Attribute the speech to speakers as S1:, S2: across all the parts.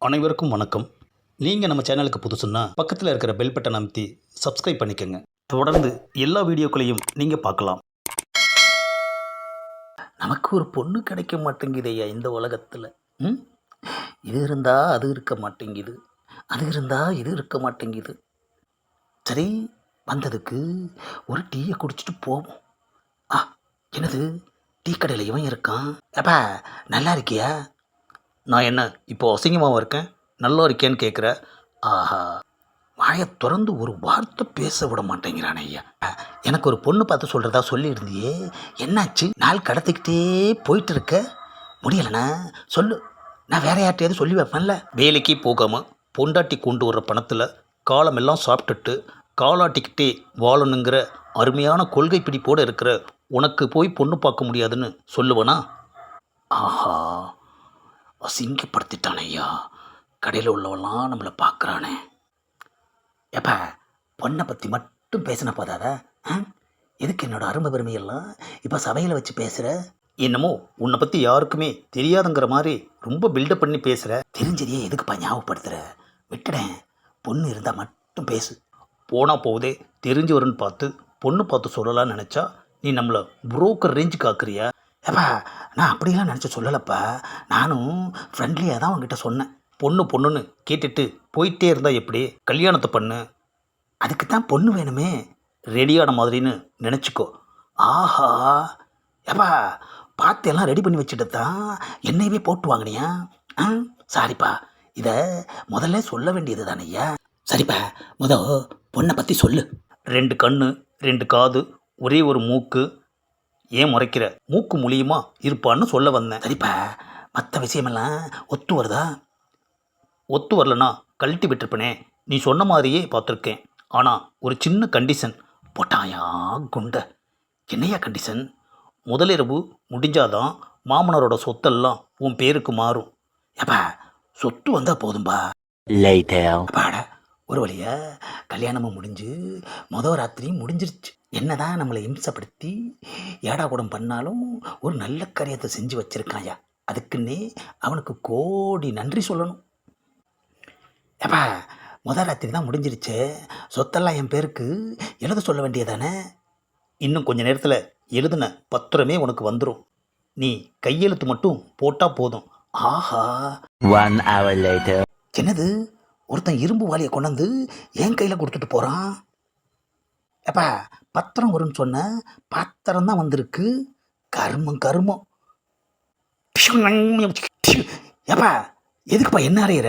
S1: அனைவருக்கும் வணக்கம். நீங்கள் நம்ம சேனலுக்கு புதுசுன்னா பக்கத்தில் இருக்கிற பெல் பட்டன் அமைத்தி சப்ஸ்கிரைப் பண்ணிக்கோங்க. தொடர்ந்து எல்லா வீடியோக்களையும் நீங்கள் பார்க்கலாம். நமக்கு ஒரு பொண்ணு கிடைக்க மாட்டேங்குதையா இந்த உலகத்தில். ம்? இது இருந்தால் அது இருக்க மாட்டேங்குது. அது இருந்தால் இது இருக்க மாட்டேங்குது. சரி வந்ததுக்கு ஒரு டீயை குடிச்சிட்டு போவோம். ஆ என்னது? டீ கடையில் இவன் இருக்கான். அப்பா நல்லா இருக்கியா? நான் என்ன இப்போ அசிங்கமாக இருக்கேன்? நல்லா இருக்கேன்னு கேட்குற ஆஹா. வாயை திறந்து ஒரு வார்த்தை பேச விட மாட்டேங்கிறான் ஐயா. எனக்கு ஒரு பொண்ணு பார்த்து சொல்கிறதா சொல்லியிருந்தியே. என்னாச்சு? நாள் கடத்திக்கிட்டே போயிட்டு இருக்க முடியலண்ணா. சொல்லு. நான் வேற யார்ட்டையாவது சொல்லி வைப்பேன்ல. வேலைக்கு போகாமல் பொண்டாட்டி கொண்டு வர்ற பணத்தில் காலமெல்லாம் சாப்பிட்டுட்டு காலாட்டிக்கிட்டே வாழணுங்கிற அருமையான கொள்கை பிடிப்போடு இருக்கிற உனக்கு போய் பொண்ணு பார்க்க முடியாதுன்னு சொல்லுவனா? ஆஹா. அசிங்கப்படுத்திட்டான் ஐயா கடையில் உள்ளவெல்லாம் நம்மளை பார்க்குறானே எப்போ பொண்ணை பற்றி மட்டும் பேசின போதாத? ஆ? எதுக்கு என்னோட அருமை பெருமையெல்லாம் இப்போ சபையில் வச்சு பேசுகிற என்னமோ உன்னை பற்றி யாருக்குமே தெரியாதுங்கிற மாதிரி ரொம்ப பில்டப் பண்ணி பேசுகிற தெரிஞ்சதையே எதுக்குப்பா ஞாபகப்படுத்துகிற விட்டுடேன் பொண்ணு இருந்தால் மட்டும் பேசு. போனால் போகுதே தெரிஞ்சவருன்னு பார்த்து பொண்ணு பார்த்து சொல்லலாம்னு நினச்சா நீ நம்மளை புரோக்கர் ரேஞ்சு காக்குறியா ஏப்பா நான் அப்படிலாம் நினச்சி சொல்லலப்பா. நானும் ஃப்ரெண்ட்லியாக தான் உங்ககிட்ட சொன்னேன். பொண்ணு பொண்ணுன்னு கேட்டுட்டு போயிட்டே இருந்தால் எப்படி? கல்யாணத்தை பண்ணு. அதுக்கு தான் பொண்ணு வேணுமே. ரெடியான மாதிரின்னு நினச்சிக்கோ. ஆஹா. ஏப்பா பார்த்து எல்லாம் ரெடி பண்ணி வச்சுட்டு தான் என்னையவே போட்டு வாங்கினியா? ஆ சாரிப்பா. இதை முதல்ல சொல்ல வேண்டியது தானேய்யா சரிப்பா முத பொண்ணை பற்றி சொல்லு. ரெண்டு கண்ணு ரெண்டு காது ஒரே ஒரு மூக்கு ஏன் முறைக்கிற? மூக்கு மூலியமா இருப்பான்னு சொல்ல வந்தேன். சரிப்பா. மற்ற விஷயமெல்லாம் ஒத்து வருதா? ஒத்து வரலனா கழட்டி விட்டுருப்பனே. நீ சொன்ன மாதிரியே பார்த்துருக்கேன். ஆனால் ஒரு சின்ன கண்டிஷன் போட்டாயா குண்ட. என்னையா கண்டிஷன் முதலிரவு முடிஞ்சாதான் மாமனாரோட சொத்தெல்லாம் உன் பேருக்கு மாறும். ஏப்பா சொத்து வந்தால் போதும்பா. அப்பாடா ஒரு வழியா கல்யாணமும் முடிஞ்சு மொதல் ராத்திரியும் முடிஞ்சிருச்சு. என்னதான் நம்மளை இம்சப்படுத்தி ஏடா கூடம் பண்ணாலும் ஒரு நல்ல காரியத்தை செஞ்சு வச்சிருக்காயா அதுக்குன்னே அவனுக்கு கோடி நன்றி சொல்லணும். ஏப்பா முதல் ராத்திரி தான் முடிஞ்சிருச்சு. சொத்தெல்லாம் என் பேருக்கு எழுத சொல்ல வேண்டியதானே? இன்னும் கொஞ்ச நேரத்தில் எழுதின பத்திரமே உனக்கு வந்துடும் நீ கையெழுத்து மட்டும் போட்டால் போதும். ஆஹா.
S2: One hour later.
S1: என்னது? ஒருத்தன் இரும்பு வாளியை கொண்டாந்து என் கையில் கொடுத்துட்டு போகிறான் ஏப்பா பத்திரம் வரும்னு சொன்ன பத்திரம் தான் வந்திருக்கு. கருமம் கருமம். ஏப்பா எதுக்குப்பா என்ன அறையிற?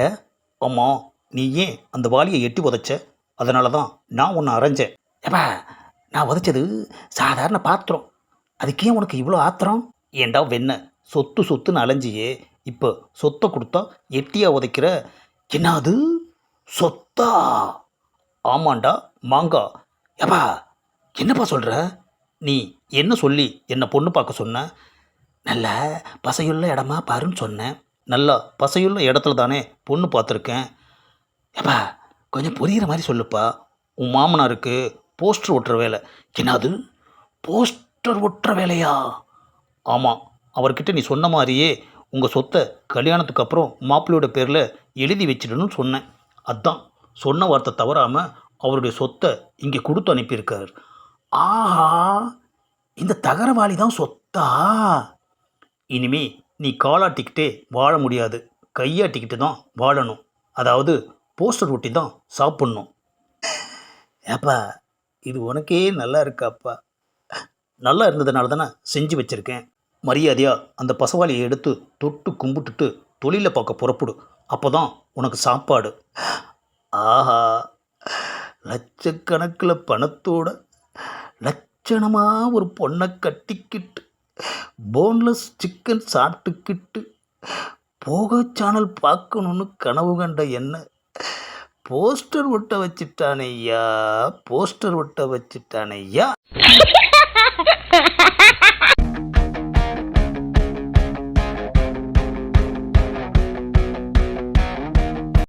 S1: ஆமாம் நீ ஏன் அந்த வாளியை எட்டி உதைச்ச? அதனால தான் நான் ஒன்று அரைஞ்சேன். ஏப்பா நான் உதைச்சது சாதாரண பாத்திரம். அதுக்கே உனக்கு இவ்வளோ ஆத்திரம்? ஏண்டா வெண்ண சொத்து சொத்துன்னு அலைஞ்சியே. இப்போ சொத்தை கொடுத்தா எட்டியாக உதைக்கிற? என்னது? சொத்தா? ஆமாண்டா மாங்கா. ஏப்பா என்னப்பா சொல்கிற நீ என்ன சொல்லி என்னை பொண்ணு பார்க்க சொன்ன? நல்ல பசையுள்ள இடமா பாருன்னு சொன்னேன். நல்லா பசையுள்ள இடத்துல தானே பொண்ணு பார்த்துருக்கேன். ஏப்பா கொஞ்சம் புரிகிற மாதிரி சொல்லுப்பா. உன் மாமனாருக்கு போஸ்டர் ஒட்டுற வேலை. என்னது? போஸ்டர் ஒட்டுற வேலையா? ஆமாம் அவர்கிட்ட நீ சொன்ன மாதிரியே உங்கள் சொத்தை கல்யாணத்துக்கு அப்புறம் மாப்பிள்ளையோட பேரில் எழுதி வச்சிடணும்னு சொன்னேன். அதான் சொன்ன வார்த்தை தவறாமல் அவருடைய சொத்தை இங்கே கொடுத்து அனுப்பியிருக்கார். ஆஹா இந்த தகரவாளி தான் சொத்தா? இனிமே நீ காலாட்டிக்கிட்டே வாழ முடியாது. கையாட்டிக்கிட்டு தான் வாழணும். அதாவது போஸ்டர் ஒட்டி தான் சாப்பிட்ணும். ஏப்பா இது உனக்கே நல்லா இருக்காப்பா. நல்லா இருந்ததுனால தானே செஞ்சு வச்சுருக்கேன். மரியாதையாக அந்த பசவாளியை எடுத்து தொட்டு கும்பிட்டுட்டு தொழிலை பார்க்க புறப்படு. அப்போ தான் உனக்கு சாப்பாடு. ஆஹா லட்சக்கணக்கில் பணத்தோட லட்சணமாக ஒரு பொண்ணை கட்டிக்கிட்டு போன்லெஸ் சிக்கன் சாப்பிட்டுக்கிட்டு போக சேனல் பார்க்கணுன்னு கனவு கண்ட என்ன? போஸ்டர் ஒட்ட வச்சிட்டானையா போஸ்டர் ஒட்ட வச்சிட்டானையா